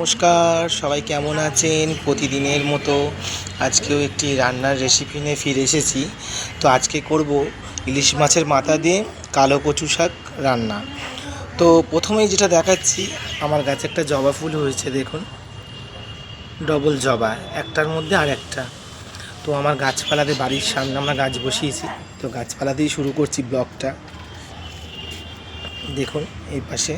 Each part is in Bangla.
নমস্কার, সবাই কেমন আছেন? প্রতিদিনের মতো আজকেও একটি রান্নার রেসিপি নিয়ে ফিরে এসেছি। তো আজকে করব ইলিশ মাছের মাথা দিয়ে কালো কচু শাক রান্না। তো প্রথমেই যেটা দেখাচ্ছি, আমার গাছে একটা জবা ফুল হয়েছে, দেখুন। ডবল জবা, একটার মধ্যে আর একটা। তো আমার গাছপালাতে, বাড়ির সামনে আমরা গাছ বসিয়েছি। তো গাছপালাতেই শুরু করছি ব্লগটা। দেখুন, এই পাশে,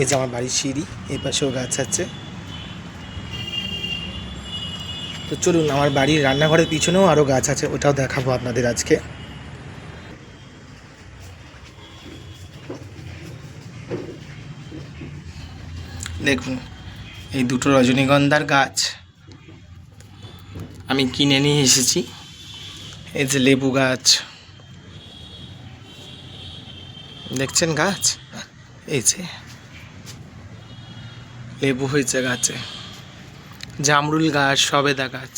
এই যে আমার বাড়ির সিঁড়ি, এই পাশেও গাছ আছে। তো চলুন, আমার বাড়ির রান্নাঘরের পিছনেও আরও গাছ আছে, ওটাও দেখাবো আপনাদের আজকে। দেখুন, এই দুটো রজনীগন্ধার গাছ। আমি কিনে নিয়ে এসেছি। এই যে লেবু গাছ। দেখছেন গাছ? এই যে। লেবু হয়েছে গাছে। জামরুল গাছ, সবেদা গাছ।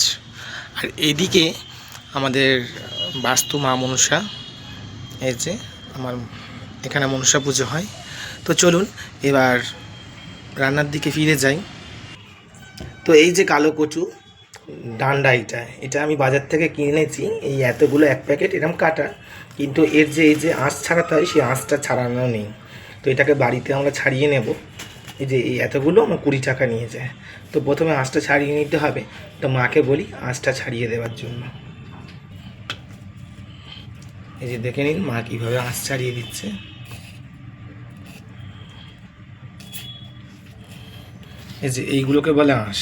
আর এদিকে আমাদের বাস্তু মা মনসা, এই যে আমার এখানে মনসা পুজো হয়। তো চলুন এবার রান্নার দিকে ফিরে যাই। তো এই যে কালো কচু, ডান্ডা এটা এটা আমি বাজার থেকে কিনেছি। এই এতগুলো এক প্যাকেট এরকম কাটা। কিন্তু এর যে, এই যে আঁশ ছাড়াতে হয়, সেই আঁশটা ছাড়ানো নেই। তো এটাকে বাড়িতে আমরা ছাড়িয়ে নেব। এই যে এই এতগুলো আমার কুড়ি টাকা নিয়ে যায়। তো প্রথমে আঁশটা ছাড়িয়ে নিতে হবে। তো মাকে বলি আঁশটা ছাড়িয়ে দেওয়ার জন্য। এই যে দেখে নিন, মা কীভাবে আঁশ ছাড়িয়ে দিচ্ছে। এই যে এইগুলোকে বলে আঁশ।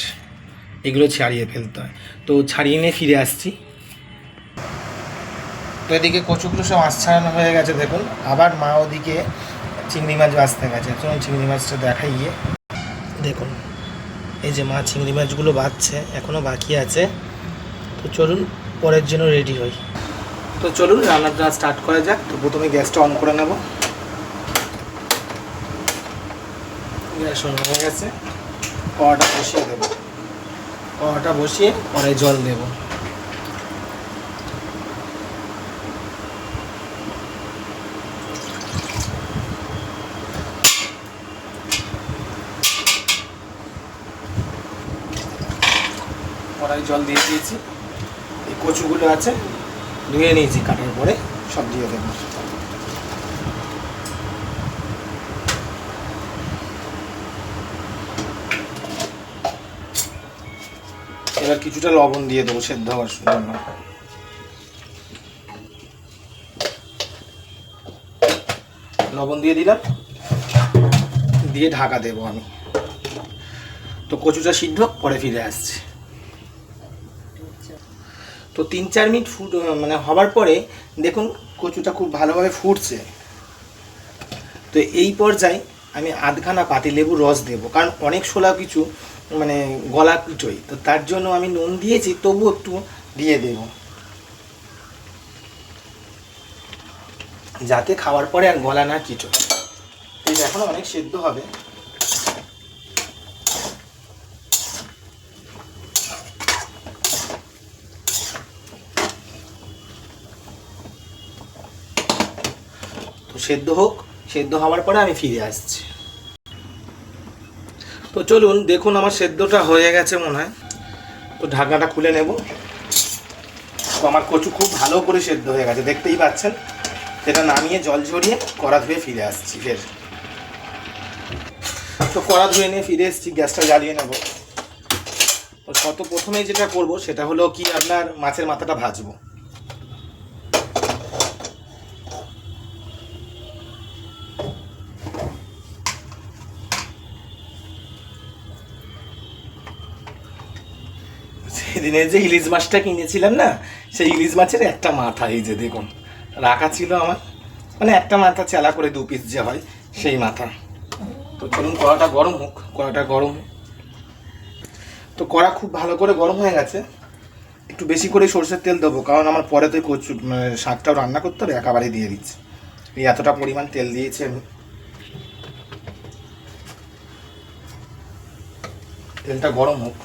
এগুলো ছাড়িয়ে ফেলতে হয়। তো ছাড়িয়ে নিয়ে ফিরে আসছি। তো এদিকে কচুগুলো সব আঁশ ছাড়ানো হয়ে গেছে, দেখুন। আবার মা ওদিকে চিংড়ি মাছ বাঁচতে গেছে। চলুন চিংড়ি মাছটা দেখাই গিয়ে। দেখুন, এই যে মা চিংড়ি মাছগুলো বাঁচছে এখনও বাকি আছে। তো চলুন পরের জন্য রেডি হই। তো চলুন রান্নাটা স্টার্ট করা যাক। তো প্রথমে গ্যাসটা অন করে নেব। গ্যাস অন হয়ে গেছে। কড়াটা বসিয়ে দেবো। কড়াটা বসিয়ে পরে জল দেবো। কড়াই জল দিয়ে দিয়েছি। এই কচুগুলো আছে, ধুয়ে নিয়েছি কাটার পরে, সব দিয়ে দেবো। এবার কিছুটা লবণ দিয়ে দেবো সেদ্ধ হওয়ার জন্য। লবণ দিয়ে দিলাম। দিয়ে ঢাকা দেবো আমি। তো কচুটা সিদ্ধ, পরে ফিরে আসছি। তো তিন চার মিনিট ফুট মানে হবার পরে দেখুন কচুটা খুব ভালোভাবে ফুটছে। তো এই পর্যায়ে আমি আধখানা পাতি লেবুর রস দেবো, কারণ অনেক শোলা কিছু মানে গলা পিটোই তো তার জন্য আমি নুন দিয়েছি তবু একটু দিয়ে দেব। যাতে খাওয়ার পরে আর গলা না কিটো এটা এখনও অনেক সেদ্ধ হবে। সেদ্ধ হোক, সেদ্ধ হওয়ার পরে আমি ফিরে আসছি। তো চলুন, দেখুন আমার সেদ্ধটা হয়ে গেছে মনে হয়। তো ঢাকনাটা খুলে নেব। তো আমার কচু খুব ভালো করে সেদ্ধ হয়ে গেছে, দেখতেই পাচ্ছেন। সেটা নামিয়ে জল ঝরিয়ে কড়া ধুয়ে ফিরে আসছি, ফের। তো কড়া ধুয়ে নিয়ে ফিরে এসেছি, গ্যাসটা জ্বালিয়ে নেব। তো শত প্রথমেই যেটা করব, সেটা হলো কি, আপনার মাছের মাথাটা ভাজবো। সেদিনে যে ইলিশ মাছটা কিনেছিলাম না, সেই ইলিশ মাছের একটা মাথা, এই যে দেখুন, রাখা ছিল আমার। মানে একটা মাথা চেলা করে দু পিস যে হয়, সেই মাথা। তো চলুন, কড়াটা গরম হোক, কড়াটা গরম তো কড়া খুব ভালো করে গরম হয়ে গেছে। একটু বেশি করে সর্ষের তেল দেবো, কারণ আমার পরে তো কচু শাকটাও রান্না করতে হবে একেবারে দিয়ে দিচ্ছি। এই এতটা পরিমাণ তেল দিয়েছি আমি। তেলটা গরম হোক।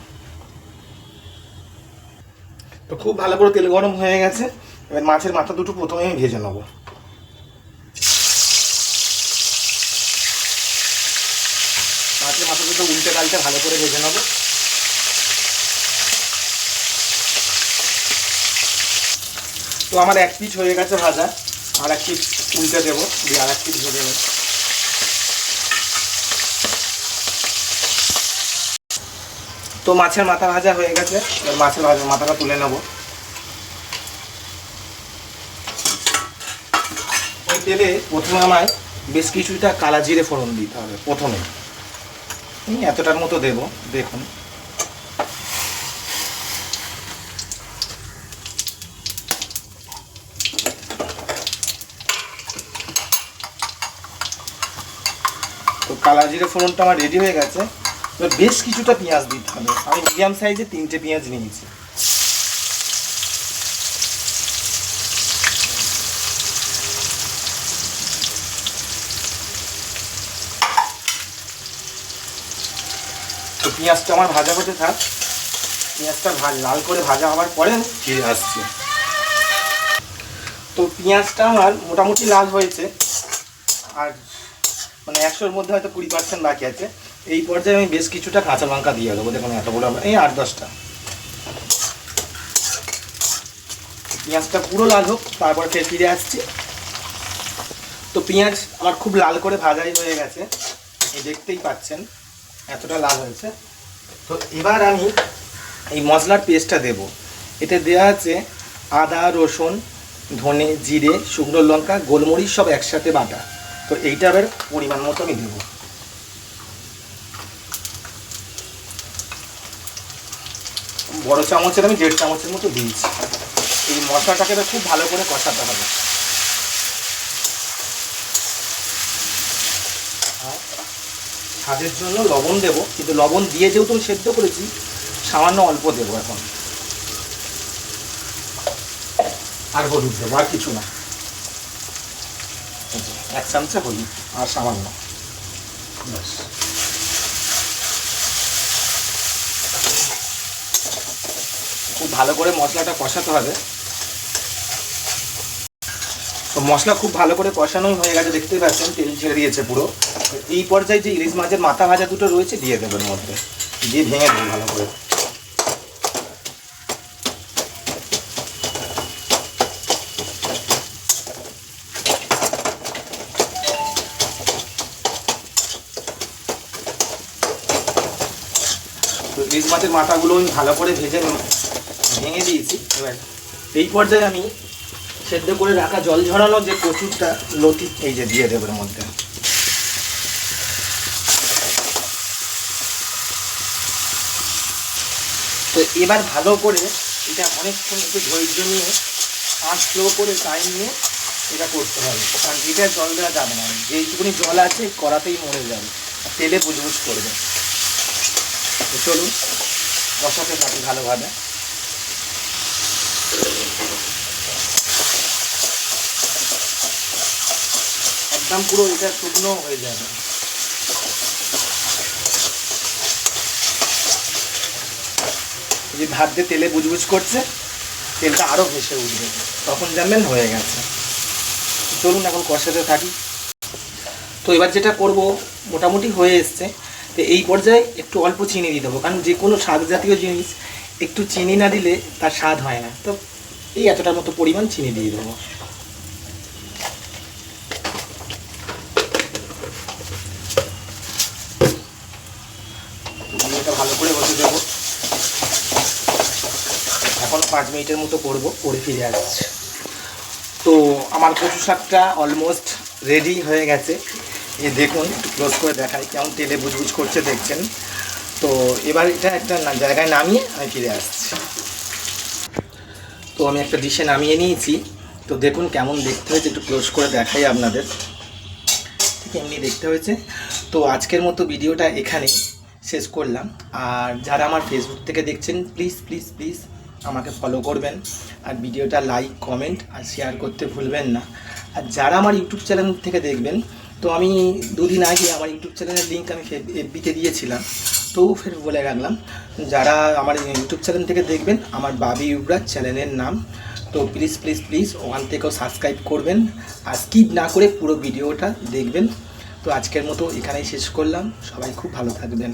তো খুব ভালো করে তেল গরম হয়ে গেছে। এবার মাছের মাথা দুটো প্রথমে আমি ভেজে নেব। মাছের মাথা দুটো উল্টে ডালটা ভালো করে ভেজে নেব। তো আমার এক পিস হয়ে গেছে ভাজা, আর এক পিস উল্টে দেবো, দিয়ে আর এক পিস ভেজে নেব। তো মাছের মাথা ভাজা হয়ে গেছে। এবার মাছের ভাজা, মাথাটা তুলে নেব। ওই তেলে প্রথমে আমায় বেশ কিছুটা কালা জিরে ফোড়ন দিতে হবে, প্রথমে। এতটার মতো দেব, দেখুন। তো কালা জিরে ফোড়নটা আমার রেডি হয়ে গেছে। এবার বেশ কিছুটা পেঁয়াজ দিতে হবে। আমি মিডিয়াম সাইজে তিনটে পেঁয়াজ নিয়েছি তো পেঁয়াজটা আমার ভাজা হতে থাক। পেঁয়াজটা লাল করে ভাজা হওয়ার পরে ফিরে আসছে। তো পেঁয়াজটা আমার মোটামুটি লাল হয়েছে। আর মানে একশোর মধ্যে হয়তো কুড়ি পার্সেন্ট বাকি আছে। এই পর্যায়ে আমি বেশ কিছুটা কাঁচা লঙ্কা দিয়ে দেবো। দেখুন এত বড় এই আট, দশটা। পেঁয়াজটা পুরো লাল হোক, তারপর ফের ফিরে আসছি। তো পেঁয়াজ আমার খুব লাল করে ভাজাই হয়ে গেছে। এই দেখতেই পাচ্ছেন, এতটা লাল হয়েছে। তো এবার আমি এই মশলার পেস্টটা দেব। এতে দেওয়া আছে আদা, রসুন, ধনে, জিরে, শুকনো লঙ্কা, গোলমরিচ সব একসাথে বাটা। তো এইটা এবার পরিমাণ মতো আমি দেবো। বড় চামচের আমি দেড় চামচের মতো দিয়েছি। এই মশলাটাকে খুব ভালো করে কষাতে হবে। স্বাদের জন্য লবণ দেবো, কিন্তু লবণ দিয়ে যেহেতু আমি সেদ্ধ করেছি, সামান্য অল্প দেবো এখন। আর হলুদ দেবো, আর কিছু না। এক চামচে হলুদ, আর সামান্য। ব্যাস। ভালো করে মশলাটা কষাতে হবে। তো মশলা খুব ভালো করে কষানোই হয়ে গেছে, দেখতেই পাচ্ছেন, তেল ছেড়ে দিয়েছে পুরো। এই পর্যায়ে যে ইলিশ মাছের মাথা ভাজা দুটো রয়েছে, দিয়ে দেবেন মধ্যে। দিয়ে ভেঙে দেবেন ভালো করে। তো ইলিশ মাছের মাথাগুলো ভালো করে ভেজে ভেঙে দিয়েছি। এবার এই পর্যায়ে আমি সেদ্ধ করে রাখা জল ঝরানো যে কচুরটা, লতি, এই যে দিয়ে দেবের মধ্যে। তো এবার ভালো করে এটা অনেকক্ষণ একটু ধৈর্য নিয়ে আঁচ স্লো করে টাইম নিয়ে এটা করতে হবে। কারণ এটা জল দেওয়া যাবে না। যেইটুকুনি জল আছে, কড়াতেই মরে যাবে। তেলে বুঝবুঝ করবে। তো চলুন কষাতে থাকি ভালোভাবে। একদম পুরো এটা শুকনো হয়ে যাবে। যে ভাত দিয়ে তেলে বুজবুজ করছে, তেলটা আরও ভেসে উঠবে। তখন জানবেন হয়ে গেছে। চলুন এখন কষাতে থাকি। তো এবার যেটা করব, মোটামুটি হয়ে এসছে। তো এই পর্যায়ে একটু অল্প চিনি দিয়ে দেবো, কারণ যে কোনো স্বাদ জাতীয় জিনিস, একটু চিনি না দিলে তার স্বাদ হয় না। তো এই এতটার মতো পরিমাণ চিনি দিয়ে দেবো দিয়ে এটা ভালো করে বসে দেবো এখন পাঁচ মিনিটের মতো করব করে ফিরে আসছি। তো আমার কচু শাকটা অলমোস্ট রেডি হয়ে গেছে। এ দেখুন ক্লোজ করে দেখাই, কেমন তেলে বুজবুজ করছে দেখছেন। তো এবার এটা একটা জায়গায় নামিয়ে আমি ফিরে আসছি। তো আমি একটা ডিশে নামিয়ে নিয়েছি। তো দেখুন কেমন দেখতে হয়েছে, একটু ক্লোজ করে দেখাই আপনাদের। ঠিক এমনি দেখতে হয়েছে। তো আজকের মতো ভিডিওটা এখানে শেষ করলাম। আর যারা আমার ফেসবুক থেকে দেখছেন প্লিজ প্লিজ প্লিজ আমাকে ফলো করবেন আর ভিডিওটা লাইক কমেন্ট আর শেয়ার করতে ভুলবেন না। আর যারা আমার ইউটিউব চ্যানেল থেকে দেখবেন, তো আমি দুদিন আগে আমার ইউটিউব চ্যানেলের লিঙ্ক আমি এফবিতে দিয়েছিলাম। তো ফের বলে রাখলাম, যারা আমার ইউটিউব চ্যানেল থেকে দেখবেন, আমার বাবি ইউবরাজ চ্যানেলের নাম, তো প্লিজ প্লিজ প্লিজ ওখান থেকেও সাবস্ক্রাইব করবেন আর স্কিপ না করে পুরো ভিডিওটা দেখবেন। তো আজকের মতো এখানেই শেষ করলাম। সবাই খুব ভালো থাকবেন।